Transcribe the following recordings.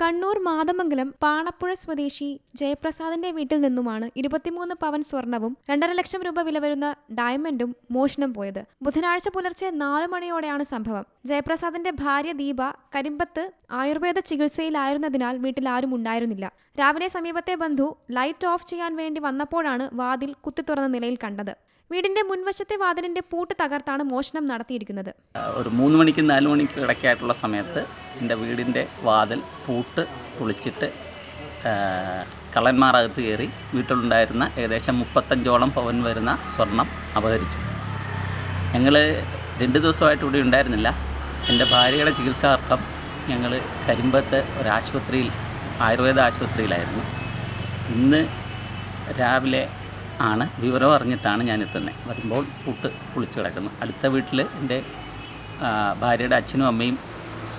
കണ്ണൂർ മാതമംഗലം പാണപ്പുഴ സ്വദേശി ജയപ്രസാദിന്റെ വീട്ടിൽ നിന്നുമാണ് ഇരുപത്തിമൂന്ന് പവൻ സ്വർണവും രണ്ടര ലക്ഷം രൂപ വില വരുന്ന ഡയമണ്ടും മോഷണം പോയത്. ബുധനാഴ്ച പുലർച്ചെ നാലു മണിയോടെയാണ് സംഭവം. ജയപ്രസാദിന്റെ ഭാര്യ ദീപ കരിമ്പത്ത് ആയുർവേദ ചികിത്സയിലായിരുന്നതിനാൽ വീട്ടിൽ ആരും ഉണ്ടായിരുന്നില്ല. രാവിലെ സമീപത്തെ ബന്ധു ലൈറ്റ് ഓഫ് ചെയ്യാൻ വേണ്ടി വന്നപ്പോഴാണ് വാതിൽ കുത്തി തുറന്ന നിലയിൽ കണ്ടത്. വീടിന്റെ മുൻവശത്തെ വാതിലിന്റെ പൂട്ട് തകർത്താണ് മോഷണം നടത്തിയിരിക്കുന്നത്. ഒരു മൂന്ന് മണിക്ക് നാല് മണിക്ക് ഇടയ്ക്കായിട്ടുള്ള സമയത്ത് എന്റെ വീടിന്റെ വാതിൽ പൂട്ട് പൊളിച്ചിട്ട് കള്ളന്മാരകത്ത് കയറി വീട്ടിലുണ്ടായിരുന്ന ഏകദേശം മുപ്പത്തഞ്ചോളം പവൻ വരുന്ന സ്വർണം അപഹരിച്ചു. ഞങ്ങൾ രണ്ട് ദിവസമായിട്ട് ഇവിടെ ഉണ്ടായിരുന്നില്ല. എന്റെ ഭാര്യയുടെ ചികിത്സാർത്ഥം ഞങ്ങൾ കരിമ്പത്ത് ഒരാശുപത്രിയിൽ ആയുർവേദ ആശുപത്രിയിലായിരുന്നു. ഇന്ന് രാവിലെ ആണ് വിവരം അറിഞ്ഞിട്ടാണ് ഞാൻ എത്തുന്നത് വരുമ്പോൾ പൂട്ട് പൊളിച്ചു കിടക്കുന്നു. അടുത്ത വീട്ടിൽ എന്റെ ഭാര്യയുടെ അച്ഛനും അമ്മയും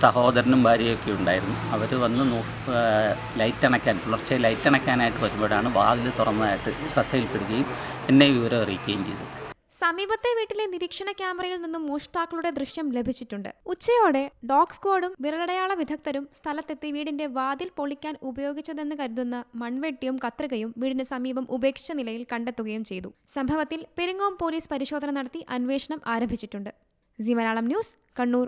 സഹോദരനും ഭാര്യയൊക്കെ ഉണ്ടായിരുന്നു. അവർ വന്ന് നോ ലൈറ്റ് അണയ്ക്കാൻ പുലർച്ചെ ലൈറ്റ് അണയ്ക്കാനായിട്ട് വരുമ്പോഴാണ് വാതിൽ തുറന്നതായിട്ട് ശ്രദ്ധയിൽപ്പെടുകയും എന്നെ വിവരം അറിയിക്കുകയും ചെയ്തു. സമീപത്തെ വീട്ടിലെ നിരീക്ഷണ ക്യാമറയിൽ നിന്നും മോഷ്ടാക്കളുടെ ദൃശ്യം ലഭിച്ചിട്ടുണ്ട്. ഉച്ചയോടെ ഡോഗ് സ്ക്വാഡും വിരലടയാള വിദഗ്ധരും സ്ഥലത്തെത്തി വീടിന്റെ വാതിൽ പൊളിക്കാൻ ഉപയോഗിച്ചതെന്ന് കരുതുന്ന മൺവെട്ടിയും കത്രികയും വീടിന് സമീപം ഉപേക്ഷിച്ച നിലയിൽ കണ്ടെത്തുകയും ചെയ്തു. സംഭവത്തിൽ പെരിങ്ങോം പോലീസ് പരിശോധന നടത്തി അന്വേഷണം ആരംഭിച്ചിട്ടുണ്ട്. G Malayalam news Kannur.